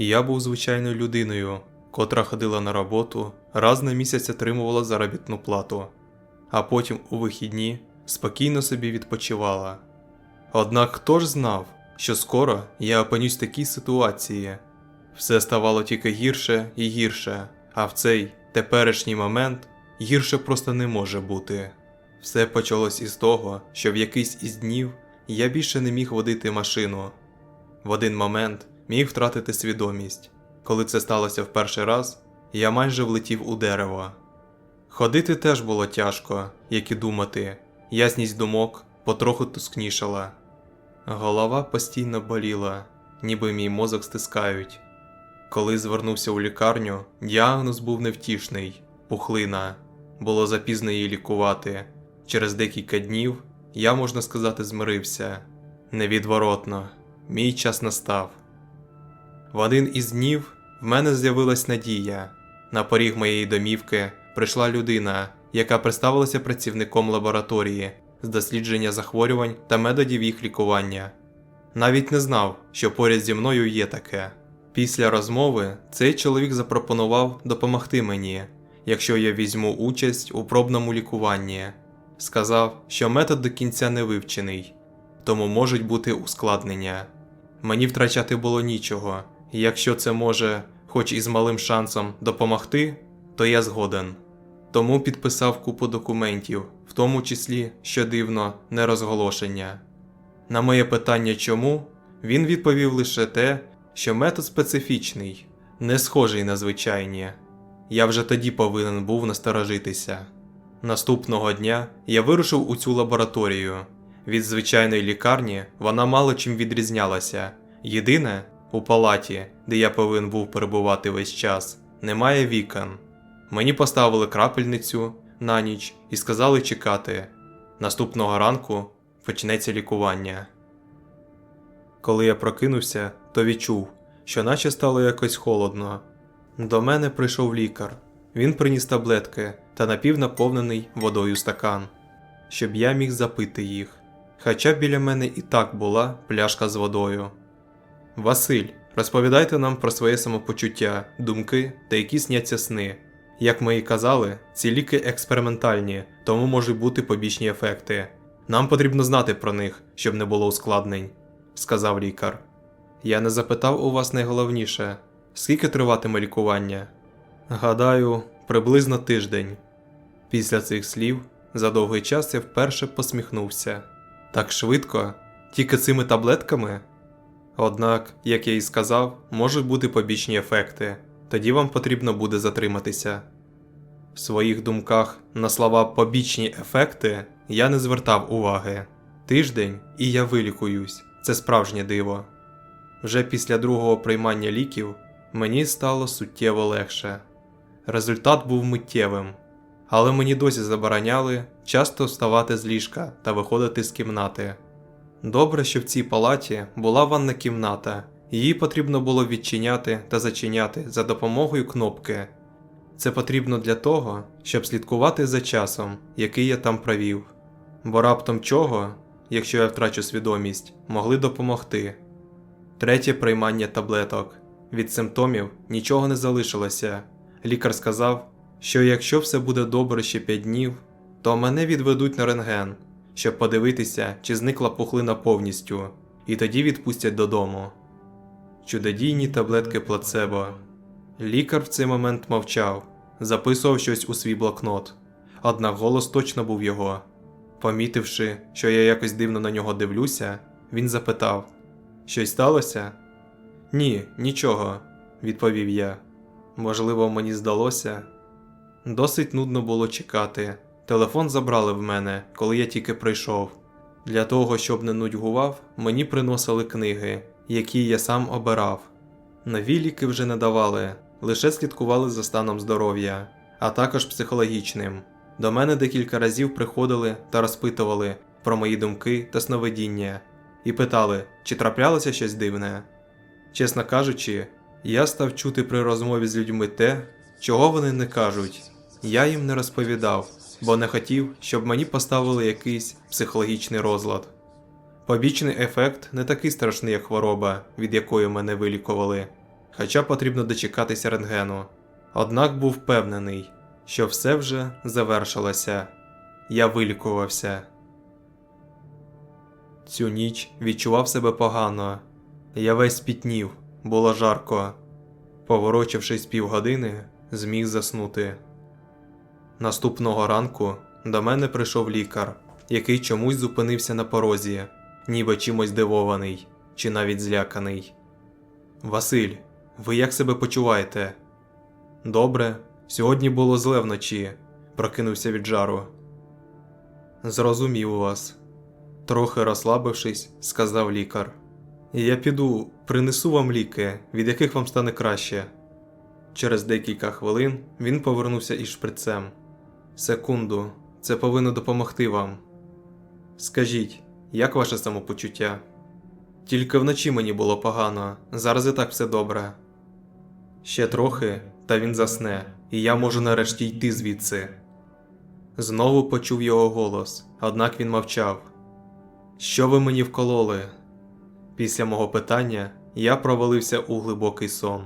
Я був звичайною людиною, котра ходила на роботу, раз на місяць отримувала заробітну плату, а потім у вихідні спокійно собі відпочивала. Однак хто ж знав, що скоро я опинюсь в такій ситуації? Все ставало тільки гірше і гірше, а в цей теперішній момент гірше просто не може бути. Все почалось із того, що в якийсь із днів я більше не міг водити машину. В один момент міг втратити свідомість. Коли це сталося в перший раз, я майже влетів у дерево. Ходити теж було тяжко, як і думати, ясність думок потроху тускнішала. Голова постійно боліла, ніби мій мозок стискають. Коли звернувся у лікарню, діагноз був невтішний пухлина. Було запізно її лікувати. Через декілька днів я, можна сказати, змирився. Невідворотно, мій час настав. В один із днів в мене з'явилась надія. На поріг моєї домівки прийшла людина, яка представилася працівником лабораторії з дослідження захворювань та методів їх лікування. Навіть не знав, що поряд зі мною є таке. Після розмови цей чоловік запропонував допомогти мені, якщо я візьму участь у пробному лікуванні. Сказав, що метод до кінця не вивчений, тому можуть бути ускладнення. Мені втрачати було нічого, якщо це може, хоч і з малим шансом, допомогти, то я згоден. Тому підписав купу документів, в тому числі, що дивно, не розголошення. На моє питання чому, він відповів лише те, що метод специфічний, не схожий на звичайні. Я вже тоді повинен був насторожитися. Наступного дня я вирушив у цю лабораторію. Від звичайної лікарні вона мало чим відрізнялася. Єдине, у палаті, де я повинен був перебувати весь час, немає вікон. Мені поставили крапельницю на ніч і сказали чекати. Наступного ранку почнеться лікування. Коли я прокинувся, то відчув, що наче стало якось холодно. До мене прийшов лікар. Він приніс таблетки та напівнаповнений водою стакан, щоб я міг запити їх. Хоча біля мене і так була пляшка з водою. Василь, розповідайте нам про своє самопочуття, думки та які сняться сни. Як ми і казали, ці ліки експериментальні, тому можуть бути побічні ефекти. Нам потрібно знати про них, щоб не було ускладнень, сказав лікар. Я не запитав у вас найголовніше, скільки триватиме лікування? Гадаю, приблизно тиждень. Після цих слів за довгий час я вперше посміхнувся. Так швидко, тільки цими таблетками. Однак, як я і сказав, можуть бути побічні ефекти, тоді вам потрібно буде затриматися. В своїх думках на слова побічні ефекти я не звертав уваги. Тиждень і я вилікуюсь, це справжнє диво. Вже після другого приймання ліків мені стало суттєво легше. Результат був миттєвим, але мені досі забороняли часто вставати з ліжка та виходити з кімнати. Добре, що в цій палаті була ванна кімната, її потрібно було відчиняти та зачиняти за допомогою кнопки. Це потрібно для того, щоб слідкувати за часом, який я там провів. Бо раптом чого, якщо я втрачу свідомість, могли допомогти. Третє приймання таблеток. Від симптомів нічого не залишилося. Лікар сказав, що якщо все буде добре ще 5 днів, то мене відведуть на рентген, щоб подивитися, чи зникла пухлина повністю, і тоді відпустять додому. Чудодійні таблетки плацебо. Лікар в цей момент мовчав, записував щось у свій блокнот, однак голос точно був його. Помітивши, що я якось дивно на нього дивлюся, він запитав: Щось сталося? Ні, нічого, відповів я. Можливо, мені здалося. Досить нудно було чекати. Телефон забрали в мене, коли я тільки прийшов. Для того, щоб не нудьгував, мені приносили книги, які я сам обирав. Нові ліки вже не давали, лише слідкували за станом здоров'я, а також психологічним. До мене декілька разів приходили та розпитували про мої думки та сновидіння і питали, чи траплялося щось дивне. Чесно кажучи, я став чути при розмові з людьми те, чого вони не кажуть. Я їм не розповідав, бо не хотів, щоб мені поставили якийсь психологічний розлад. Побічний ефект не такий страшний, як хвороба, від якої мене вилікували. хоча потрібно дочекатися рентгену. Однак був впевнений, що все вже завершилося. Я вилікувався. Цю ніч відчував себе погано. Я весь спітнів, було жарко. Поворочившись півгодини, зміг заснути. Наступного ранку до мене прийшов лікар, який чомусь зупинився на порозі, ніби чимось здивований чи навіть зляканий. Василь, ви як себе почуваєте? Добре, сьогодні було зле вночі, прокинувся від жару. Зрозумів вас. Трохи розслабившись, сказав лікар. Я піду, принесу вам ліки, від яких вам стане краще. Через декілька хвилин він повернувся із шприцем. Секунду, це повинно допомогти вам. Скажіть, як ваше самопочуття? Тільки вночі мені було погано, зараз і так все добре. Ще трохи, та він засне, і я можу нарешті йти звідси. Знову почув його голос, однак він мовчав. Що ви мені вкололи? Після мого питання я провалився у глибокий сон.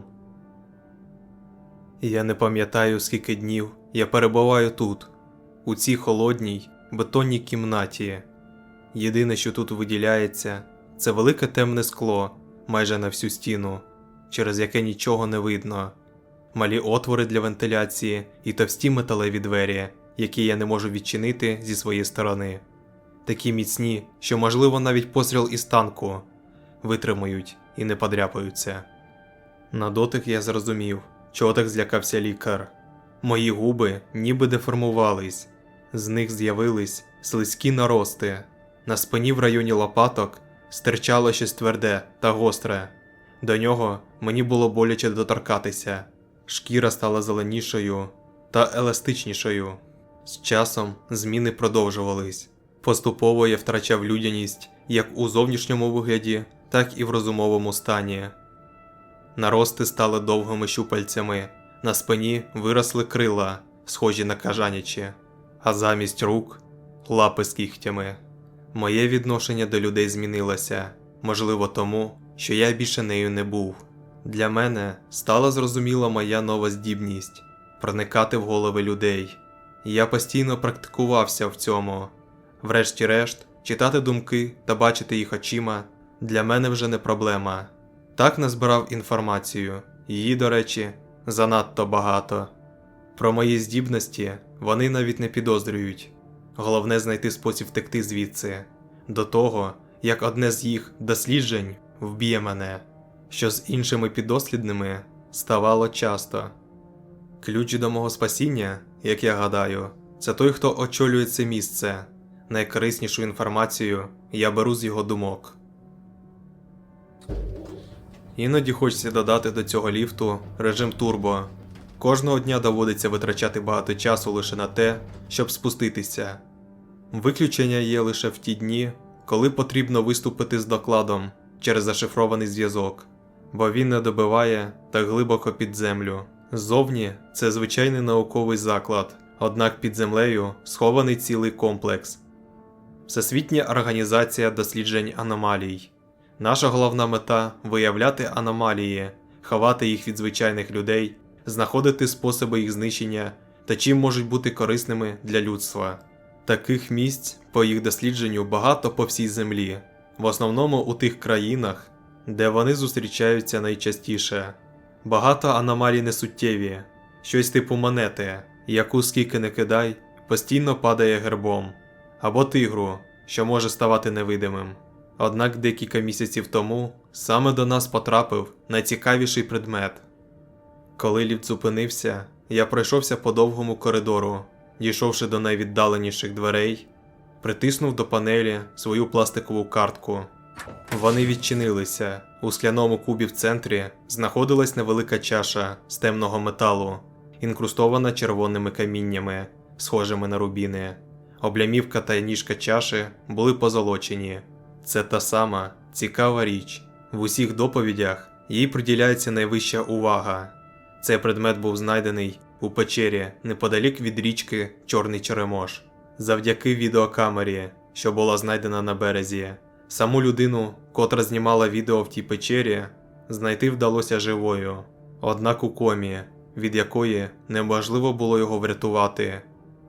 Я не пам'ятаю, скільки днів я перебуваю тут, у цій холодній, бетонній кімнаті. Єдине, що тут виділяється, це велике темне скло майже на всю стіну, через яке нічого не видно, малі отвори для вентиляції і товсті металеві двері, які я не можу відчинити зі своєї сторони. Такі міцні, що, можливо, навіть постріл із танку витримають і не подряпаються. На дотик я зрозумів, чого так злякався лікар. Мої губи ніби деформувались, з них з'явились слизькі нарости. На спині в районі лопаток стирчало щось тверде та гостре. До нього мені було боляче доторкатися. Шкіра стала зеленішою та еластичнішою. З часом зміни продовжувались. Поступово я втрачав людяність як у зовнішньому вигляді, так і в розумовому стані. Нарости стали довгими щупальцями, на спині виросли крила, схожі на кажанячі, а замість рук лапи з кігтями. Моє відношення до людей змінилося, можливо, тому, що я більше нею не був. Для мене стала зрозуміла моя нова здібність проникати в голови людей. Я постійно практикувався в цьому. Врешті-решт, читати думки та бачити їх очима для мене вже не проблема. Так назбирав інформацію, її, до речі, занадто багато. Про мої здібності вони навіть не підозрюють. Головне знайти спосіб втекти звідси, до того, як одне з їх досліджень вб'є мене, що з іншими підослідними ставало часто. Ключ до мого спасіння, як я гадаю, це той, хто очолює це місце. Найкориснішу інформацію я беру з його думок. Іноді хочеться додати до цього ліфту режим турбо. Кожного дня доводиться витрачати багато часу лише на те, щоб спуститися. Виключення є лише в ті дні, коли потрібно виступити з докладом через зашифрований зв'язок, бо він не добиває та глибоко під землю. Ззовні це звичайний науковий заклад, однак під землею схований цілий комплекс. Всесвітня організація досліджень аномалій. Наша головна мета виявляти аномалії, ховати їх від звичайних людей, знаходити способи їх знищення та чим можуть бути корисними для людства. Таких місць по їх дослідженню багато по всій землі, в основному у тих країнах, де вони зустрічаються найчастіше. Багато аномалій несуттєві, щось типу монети, яку скільки не кидай, постійно падає гербом, або тигру, що може ставати невидимим. Однак декілька місяців тому саме до нас потрапив найцікавіший предмет. Коли ліфт зупинився, я пройшовся по довгому коридору, дійшовши до найвіддаленіших дверей, притиснув до панелі свою пластикову картку. Вони відчинилися. У скляному кубі в центрі знаходилась невелика чаша з темного металу, інкрустована червоними каміннями, схожими на рубіни. Облямівка та ніжка чаші були позолочені. Це та сама цікава річ. В усіх доповідях їй приділяється найвища увага. Цей предмет був знайдений у печері неподалік від річки Чорний Черемош. Завдяки відеокамері, що була знайдена на березі. Саму людину, котра знімала відео в тій печері, знайти вдалося живою, однак у комі, від якої неможливо було його врятувати,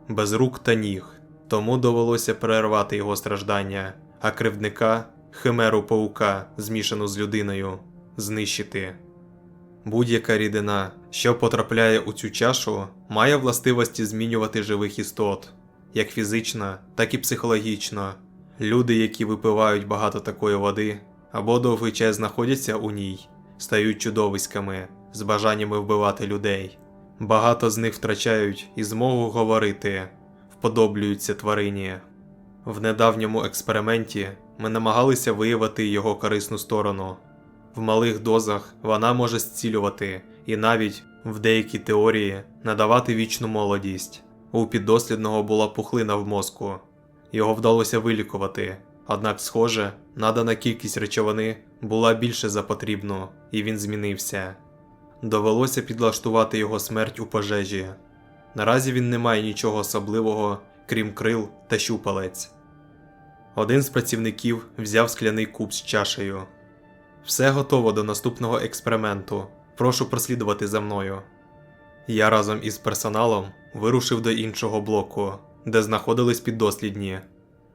без рук та ніг, тому довелося перервати його страждання, а кривдника, химеру паука, змішану з людиною, знищити. Будь-яка рідина, що потрапляє у цю чашу, має властивості змінювати живих істот, як фізично, так і психологічно. Люди, які випивають багато такої води або довгий час знаходяться у ній, стають чудовиськами з бажаннями вбивати людей. Багато з них втрачають і змогу говорити, вподоблюються тварині. В недавньому експерименті ми намагалися виявити його корисну сторону. В малих дозах вона може зцілювати і навіть в деякій теорії надавати вічну молодість. У піддослідного була пухлина в мозку. Його вдалося вилікувати, однак, схоже, надана кількість речовини була більше за потрібну, і він змінився. Довелося підлаштувати його смерть у пожежі. Наразі він не має нічого особливого, крім крил та щупалець. Один з працівників взяв скляний куб з чашею. Все готово до наступного експерименту. Прошу прослідувати за мною. Я разом із персоналом вирушив до іншого блоку, де знаходились піддослідні.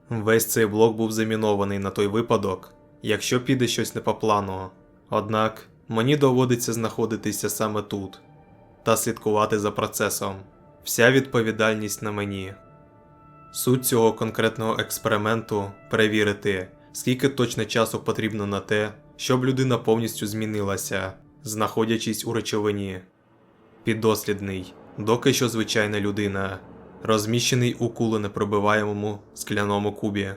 Весь цей блок був замінований на той випадок, якщо піде щось не по плану. Однак мені доводиться знаходитися саме тут та слідкувати за процесом. Вся відповідальність на мені. Суть цього конкретного експерименту перевірити, скільки точно часу потрібно на те, щоб людина повністю змінилася, знаходячись у речовині. Піддослідний, доки що звичайна людина, розміщений у куленепробиваємому скляному кубі,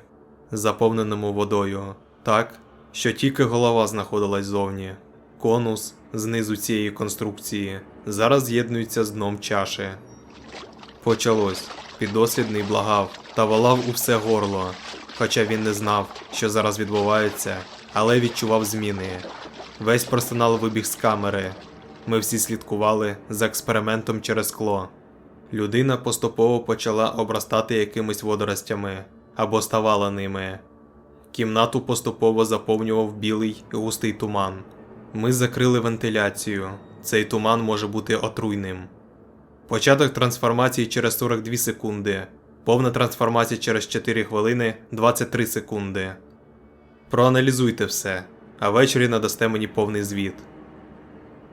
заповненому водою, так, що тільки голова знаходилась зовні. Конус знизу цієї конструкції зараз з'єднується з дном чаші. Почалось. Піддослідний благав та волав у все горло, хоча він не знав, що зараз відбувається, але відчував зміни. Весь персонал вибіг з камери. Ми всі слідкували за експериментом через скло. Людина поступово почала обростати якимись водоростями або ставала ними. Кімнату поступово заповнював білий густий туман. Ми закрили вентиляцію. Цей туман може бути отруйним. Початок трансформації через 42 секунди. Повна трансформація через 4 хвилини 23 секунди. Проаналізуйте все, а ввечері надасте мені повний звіт.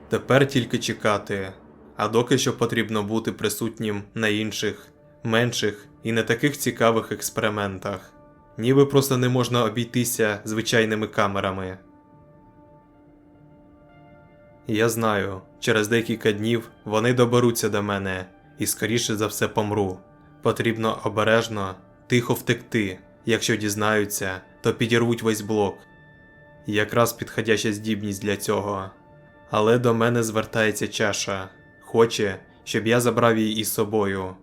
Тепер тільки чекати, а доки що потрібно бути присутнім на інших, менших і не таких цікавих експериментах. Ніби просто не можна обійтися звичайними камерами. Я знаю, через декілька днів вони доберуться до мене і скоріше за все помру. Потрібно обережно, тихо втекти. Якщо дізнаються, то підірвуть весь блок. Якраз підходяща здібність для цього. Але до мене звертається чаша, хоче, щоб я забрав її із собою.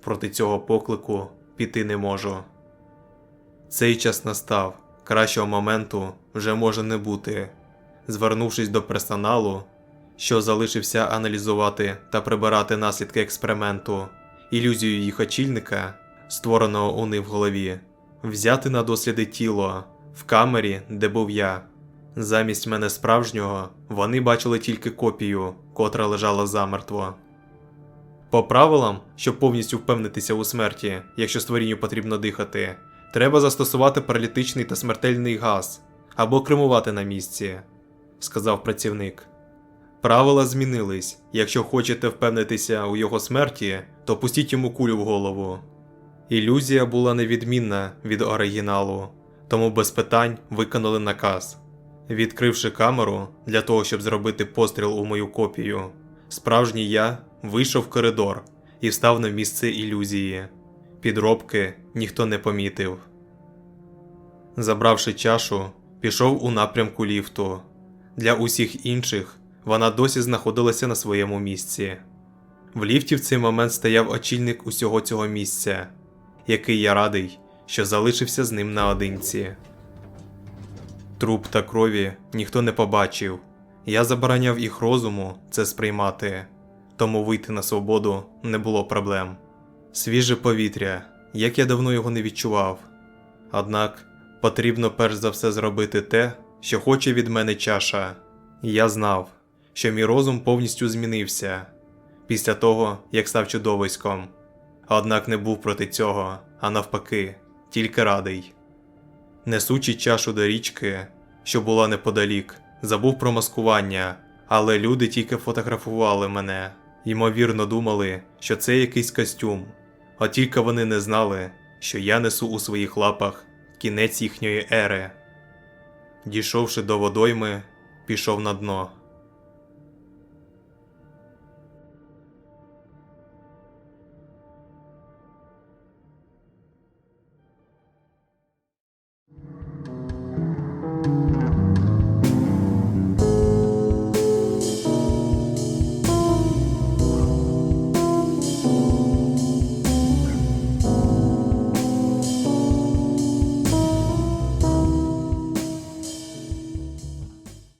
Проти цього поклику піти не можу. Цей час настав, кращого моменту вже може не бути. Звернувшись до персоналу, що залишився аналізувати та прибирати наслідки експерименту, ілюзію їх очільника, створеного у них в голові, взяти на досліди тіло в камері, де був я. Замість мене справжнього вони бачили тільки копію, котра лежала замертво. По правилам, щоб повністю впевнитися у смерті, якщо створінню потрібно дихати, треба застосувати паралітичний та смертельний газ або кремувати на місці, сказав працівник. Правила змінились. Якщо хочете впевнитися у його смерті, то пустіть йому кулю в голову. Ілюзія була невідмінна від оригіналу, тому без питань виконали наказ. Відкривши камеру для того, щоб зробити постріл у мою копію, справжній я вийшов в коридор і встав на місце ілюзії. Підробки ніхто не помітив. Забравши чашу, пішов у напрямку ліфту. Для усіх інших вона досі знаходилася на своєму місці. В ліфті в цей момент стояв очільник усього цього місця, який я радий, що залишився з ним наодинці. Труп та крові ніхто не побачив. Я забороняв їх розуму це сприймати, тому вийти на свободу не було проблем. Свіже повітря, як я давно його не відчував. Однак потрібно перш за все зробити те, що хоче від мене чаша Я знав, що мій розум повністю змінився після того, як став чудовиськом. Однак не був проти цього, а навпаки, тільки радий. Несучи чашу до річки, що була неподалік, забув про маскування, але люди тільки фотографували мене, ймовірно думали, що це якийсь костюм, от тільки вони не знали, що я несу у своїх лапах кінець їхньої ери. Дійшовши до водойми, пішов на дно.